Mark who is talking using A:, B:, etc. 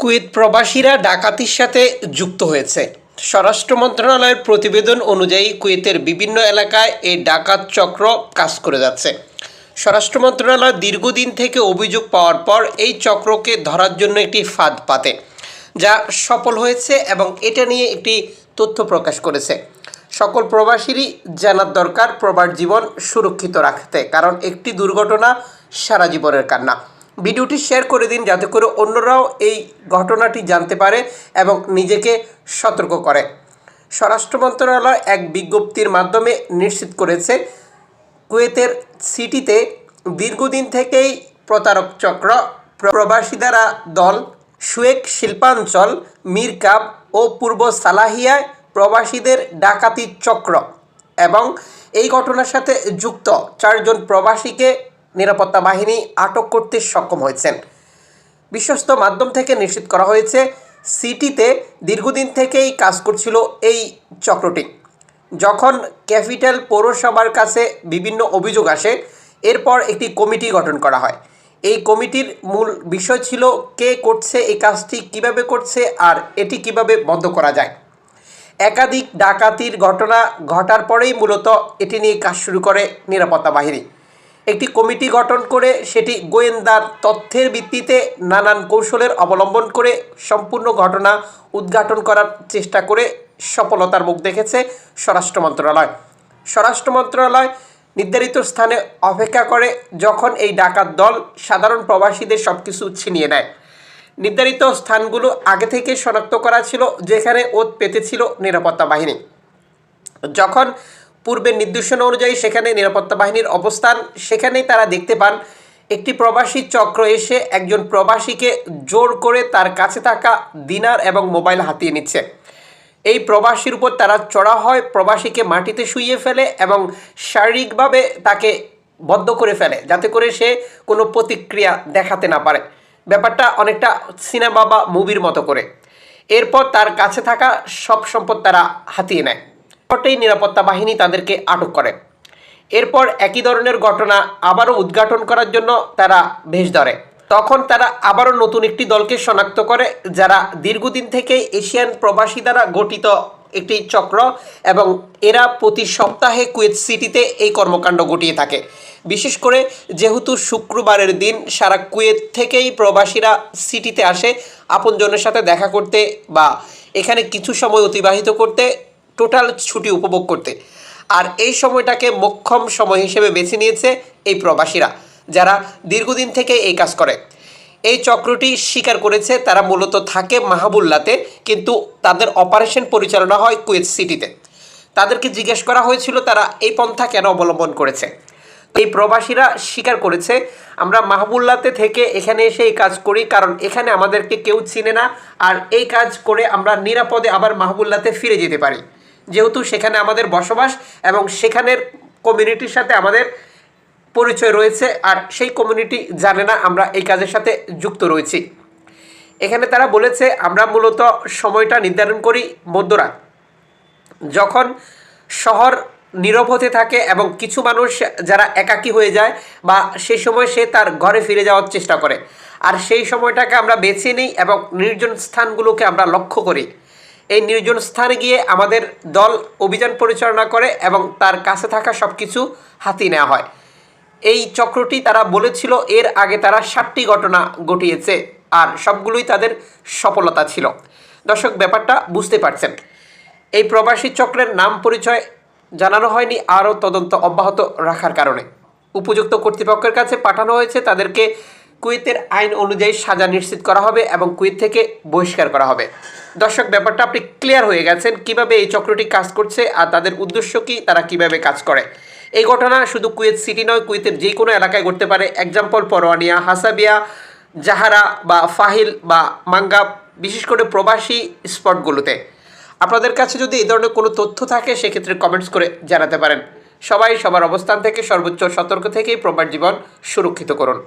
A: Kuwait প্রবাসীরা ডাকাতির সাথে যুক্ত হয়েছে। স্বরাষ্ট্র মন্ত্রণালয়ের প্রতিবেদন অনুযায়ী কুয়েতের বিভিন্ন এলাকায় এই ডাকাত চক্র কাজ করে যাচ্ছে। স্বরাষ্ট্র মন্ত্রণালয় দীর্ঘদিন থেকে অভিযোগ পাওয়ার পর এই চক্রকে ধরার জন্য একটি ফাঁদ পাতে, যা সফল হয়েছে এবং এটা নিয়ে একটি তথ্য প্রকাশ করেছে। সকল প্রবাসীরই জানার দরকার, প্রবাস জীবন সুরক্ষিত রাখতে, কারণ একটি দুর্ঘটনা সারা জীবনের কান্না। ভিডিওটি শেয়ার করে দিন যাতে করে অন্যরাও এই ঘটনাটি জানতে পারে এবং নিজেকে সতর্ক করে। স্বরাষ্ট্র মন্ত্রণালয় এক বিজ্ঞপ্তির মাধ্যমে নিশ্চিত করেছে, কুয়েতের সিটিতে দীর্ঘদিন থেকেই প্রতারক চক্র, প্রবাসী দ্বারা দল, সুয়েক শিল্পাঞ্চল, মিরকাব ও পূর্ব সালাহিয়ায় প্রবাসীদের ডাকাতি চক্র এবং এই ঘটনার সাথে যুক্ত চারজন প্রবাসীকে নিরাপত্তা বাহিনী আটক করতে সক্ষম হয়েছেন। বিশ্বস্ত মাধ্যম থেকে নিশ্চিত করা হয়েছে, সিটিতে দীর্ঘদিন থেকেই কাজ করছিল এই চক্রটি। যখন ক্যাপিটাল পৌরসভার কাছে বিভিন্ন অভিযোগ আসে, এরপর একটি কমিটি গঠন করা হয়। এই কমিটির মূল বিষয় ছিল কে করছে, এই কাজটি কীভাবে করছে আর এটি কীভাবে বন্ধ করা যায়। একাধিক ডাকাতির ঘটনা ঘটার পরেই মূলত এটি নিয়ে কাজ শুরু করে নিরাপত্তা বাহিনী। একটি কমিটি গঠন করে সেটি গোয়েন্দার তথ্যের ভিত্তিতে নানান কৌশলের অবলম্বন করে সম্পূর্ণ ঘটনা উদ্ঘাটন করার চেষ্টা করে সফলতার মুখ দেখেছে স্বরাষ্ট্র মন্ত্রণালয়। স্বরাষ্ট্র মন্ত্রণালয় নির্ধারিত স্থানে অপেক্ষা করে যখন এই ডাকাত দল সাধারণ প্রবাসীদের সব কিছু ছিনিয়ে নেয়। নির্ধারিত স্থানগুলো আগে থেকে শনাক্ত করা ছিল, যেখানে ওত পেতেছিল নিরাপত্তা বাহিনী। যখন পূর্বের নির্দেশনা অনুযায়ী সেখানে নিরাপত্তা বাহিনীর অবস্থান, সেখানেই তারা দেখতে পান একটি প্রবাসী চক্র এসে একজন প্রবাসীকে জোর করে তার কাছে থাকা দিনার এবং মোবাইল হাতিয়ে নিচ্ছে। এই প্রবাসীর উপর তারা চড়া হয়, প্রবাসীকে মাটিতে শুইয়ে ফেলে এবং শারীরিকভাবে তাকে বদ্ধ করে ফেলে, যাতে করে সে কোনো প্রতিক্রিয়া দেখাতে না পারে। ব্যাপারটা অনেকটা সিনেমা বা মুভির মতো করে। এরপর তার কাছে থাকা সব সম্পদ তারা হাতিয়ে নেয়। পটেই নিরাপত্তা বাহিনী তাদেরকে আটক করে। এরপর একই ধরনের ঘটনা আবারও উদ্ঘাটন করার জন্য তারা ভেষ ধরে। তখন তারা আবারও নতুন একটি দলকে শনাক্ত করে, যারা দীর্ঘদিন থেকে এশিয়ান প্রবাসী দ্বারা গঠিত একটি চক্র এবং এরা প্রতি সপ্তাহে কুয়েত সিটিতে এই কর্মকাণ্ড ঘটিয়ে থাকে। বিশেষ করে যেহেতু শুক্রবারের দিন সারা কুয়েত থেকেই প্রবাসীরা সিটিতে আসে, আপনজনের সাথে দেখা করতে বা এখানে কিছু সময় অতিবাহিত করতে টোটাল ছুটি উপভোগ করতে। আর এই সময়টাকে মোক্ষম সময় হিসেবে বেছে নিয়েছে এই প্রবাসীরা, যারা দীর্ঘদিন থেকে এই কাজ করে। এই চক্রটি স্বীকার করেছে তারা মূলত থাকে মাহাবুল্লাতে, কিন্তু তাদের অপারেশন পরিচালনা হয় কুয়েত সিটিতে। তাদেরকে জিজ্ঞেস করা হয়েছিল তারা এই পন্থা কেন অবলম্বন করেছে। এই প্রবাসীরা স্বীকার করেছে, আমরা মাহবুল্লাতে থেকে এখানে এসে এই কাজ করি, কারণ এখানে আমাদেরকে কেউ চিনে না, আর এই কাজ করে আমরা নিরাপদে আবার মাহবুল্লাতে ফিরে যেতে পারি। যেহেতু সেখানে আমাদের বসবাস এবং সেখানের কমিউনিটির সাথে আমাদের পরিচয় রয়েছে, আর সেই কমিউনিটি জানে না আমরা এই কাজের সাথে যুক্ত রয়েছি। এখানে তারা বলেছে, আমরা মূলত সময়টা নির্ধারণ করি মধ্যরাত। যখন শহর নীরব হতে থাকে এবং কিছু মানুষ যারা একাকী হয়ে যায় বা সেই সময় সে তার ঘরে ফিরে যাওয়ার চেষ্টা করে। আর সেই সময়টাকে আমরা বেছে নিই এবং নির্জন স্থানগুলোকে আমরা লক্ষ্য করি। এই নির্জন স্থানে গিয়ে আমাদের দল অভিযান পরিচালনা করে এবং তার কাছে থাকা সব কিছু হাতিয়ে নেওয়া হয়। এই চক্রটি তারা বলেছিল এর আগে তারা ষাটটি ঘটনা ঘটিয়েছে আর সবগুলোই তাদের সফলতা ছিল। দর্শক, ব্যাপারটা বুঝতে পারছেন। এই প্রবাসী চক্রের নাম পরিচয় জানানো হয়নি আরও তদন্ত অব্যাহত রাখার কারণে। উপযুক্ত কর্তৃপক্ষের কাছে পাঠানো হয়েছে তাদেরকে কুয়েতের আইন অনুযায়ী সাজা নিশ্চিত করা হবে এবং কুয়েত থেকে বহিষ্কার করা হবে। দর্শক, ব্যাপারটা আপনি ক্লিয়ার হয়ে গেছেন, কীভাবে এই চক্রটি কাজ করছে আর তাদের উদ্দেশ্য কি, তারা কীভাবে কাজ করে? এই ঘটনা শুধু কুয়েত সিটি নয়, কুয়েতের যে কোনো এলাকায় ঘটতে পারে। এক্সাম্পল পরোয়ানিয়া, হাসাবিয়া, জাহারা বা ফাহিল বা মাঙ্গা বিশেষ করে প্রবাসী স্পটগুলোতে। আপনাদের কাছে যদি এই ধরনের কোনো তথ্য থাকে, সেক্ষেত্রে কমেন্টস করে জানাতে পারেন। সবাই সবার অবস্থান থেকে সর্বোচ্চ সতর্ক থেকেই প্রবাস জীবন সুরক্ষিত করুন।